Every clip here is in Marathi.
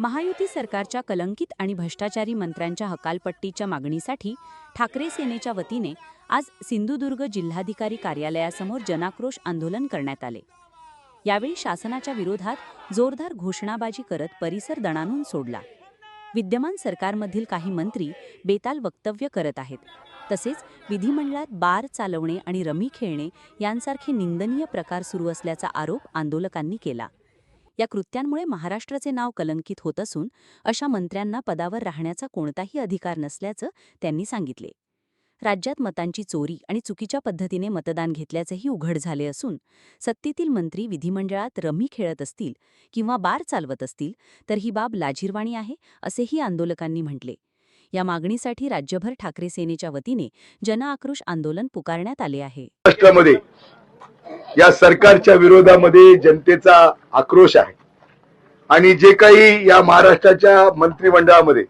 महायुती सरकारच्या कलंकित आणि भ्रष्टाचारी मंत्र्यांच्या हकालपट्टीच्या मागणीसाठी ठाकरे सेनेच्या वतीने आज सिंधुदुर्ग जिल्हाधिकारी कार्यालयासमोर जनाक्रोश आंदोलन करण्यात आले. यावेळी शासनाच्या विरोधात जोरदार घोषणाबाजी करत परिसर दणानून सोडला. विद्यमान सरकारमधील काही मंत्री बेताल वक्तव्य करत आहेत. तसेच विधिमंडळात बार चालवणे आणि रमी खेळणे यांसारखे निंदनीय प्रकार सुरू असल्याचा आरोप आंदोलकांनी केला. या कृत्यांमुळे महाराष्ट्राचे नाव कलंकित होत असून अशा मंत्र्यांना पदावर राहण्याचा कोणताही अधिकार नसल्याचं त्यांनी सांगितले. राज्यात मतांची चोरी आणि चुकीच्या पद्धतीने मतदान घेतल्याचेही उघड झाले असून सत्तेतील मंत्री विधिमंडळात रमी खेळत असतील किंवा बार चालवत असतील तर ही बाब लाजीरवाणी आहे असेही आंदोलकांनी म्हटले. या मागणीसाठी राज्यभर ठाकरे सेनेच्या वतीने जनआक्रोश आंदोलन पुकारण्यात आले आहे. या सरकारच्या विरोधामध्ये जनतेचा आक्रोश आहे. आणि जे काही या महाराष्ट्राच्या मंत्रिमंडळामध्ये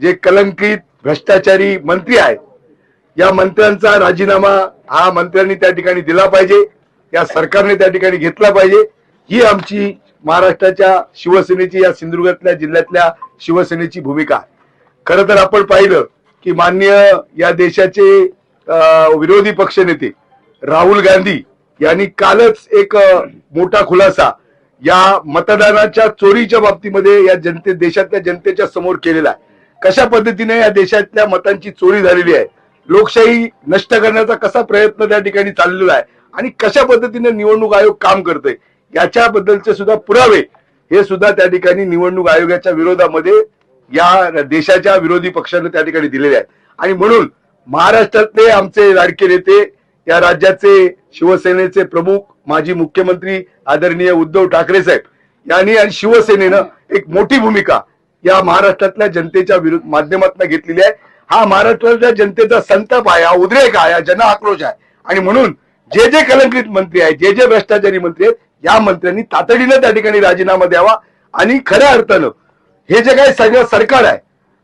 जे कलंकित भ्रष्टाचारी मंत्री आहेत या मंत्र्यांचा राजीनामा हा मंत्र्यांनी त्या ठिकाणी दिला पाहिजे या सरकारने त्या ठिकाणी घेतला पाहिजे. ही आमची महाराष्ट्राच्या शिवसेनेची या सिंधुदुर्गातल्या जिल्ह्यातल्या शिवसेनेची भूमिका आहे. खरं तर आपण पाहिलं की माननीय या देशाचे अं, विरोधी पक्षनेते राहुल गांधी यांनी कालच एक मोठा खुलासा या मतदानाच्या चोरीच्या बाबतीमध्ये या जनते देशातल्या जनतेच्या समोर केलेला आहे. कशा पद्धतीने या देशातल्या मतांची चोरी झालेली आहे? लोकशाही नष्ट करण्याचा कसा प्रयत्न त्या ठिकाणी चाललेला आहे? आणि कशा पद्धतीने निवडणूक आयोग काम करतोय? याच्याबद्दलचे सुद्धा पुरावे हे सुद्धा त्या ठिकाणी निवडणूक आयोगाच्या विरोधामध्ये या देशाच्या विरोधी पक्षांना त्या ठिकाणी दिलेले आहेत. आणि म्हणून महाराष्ट्रातले आमचे लाडके नेते या राज्याचे शिवसेनेचे प्रमुख माजी मुख्यमंत्री आदरणीय उद्धव ठाकरे साहेब यांनी आणि शिवसेनेनं एक मोठी भूमिका या महाराष्ट्रातल्या जनतेच्या विरुद्ध माध्यमातून घेतलेली आहे. हा महाराष्ट्रातल्या जनतेचा संताप आहे हा उद्रेक आहे हा जन आक्रोश आहे. आणि म्हणून जे जे कलंकित मंत्री आहेत जे जे भ्रष्टाचारी मंत्री आहेत या मंत्र्यांनी तातडीनं त्या ठिकाणी राजीनामा द्यावा. आणि खऱ्या अर्थानं हे जे काही सगळं सरकार आहे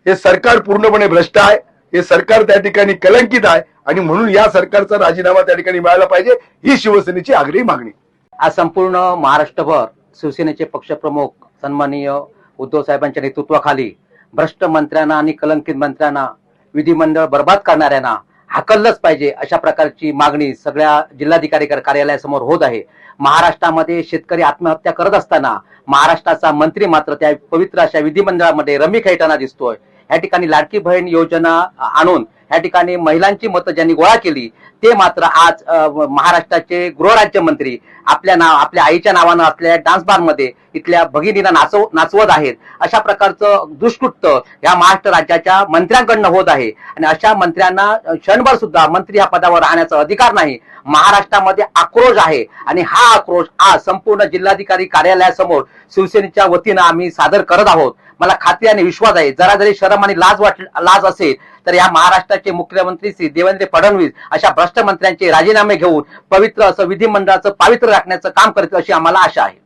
हे सरकार पूर्णपणे भ्रष्ट आहे. हे सरकार त्या ठिकाणी कलंकित आहे आणि म्हणून या सरकारचा राजीनामा त्या ठिकाणी मिळायला पाहिजे ही शिवसेनेची आग्रही मागणी. आज संपूर्ण महाराष्ट्रभर शिवसेनेचे पक्षप्रमुख सन्माननीय उद्धव साहेबांच्या नेतृत्वाखाली भ्रष्ट मंत्र्यांना आणि कलंकित मंत्र्यांना विधिमंडळ बर्बाद करणाऱ्यांना हाकललंच पाहिजे अशा प्रकारची मागणी सगळ्या जिल्हाधिकारी कार्यालयासमोर होत आहे. महाराष्ट्रामध्ये शेतकरी आत्महत्या करत असताना महाराष्ट्राचा मंत्री मात्र त्या पवित्र अशा विधिमंडळामध्ये रमी खेळताना दिसतोय. या ठिकाणी लाडकी बहीण योजना आणून या ठिकाणी महिलांची मतं ज्यांनी गोळा केली ते मात्र आज महाराष्ट्राचे गृहराज्यमंत्री आपल्या नाव आपल्या आईच्या नावानं असलेल्या डान्स बारमध्ये इथल्या भगिनीला नाचव नाचवत आहेत. अशा प्रकारचं दुष्कृत्य या महाराष्ट्र राज्याच्या मंत्र्यांकडनं होत आहे. आणि अशा मंत्र्यांना क्षणभर सुद्धा मंत्री या पदावर राहण्याचा अधिकार नाही. महाराष्ट्रामध्ये आक्रोश आहे. आणि हा आक्रोश आज संपूर्ण जिल्हाधिकारी कार्यालयासमोर शिवसेनेच्या वतीनं आम्ही सादर करत आहोत. मला खात्री आणि विश्वास आहे. जरा जरी शरम आणि लाज वाट लाज असेल तर या महाराष्ट्राचे मुख्यमंत्री श्री देवेंद्र फडणवीस अशा भ्रष्ट मंत्र्यांचे राजीनामे घेऊन पवित्र असं विधिमंडळाचं पावित्र्य राखण्याचं काम करतील अशी आम्हाला आशा आहे.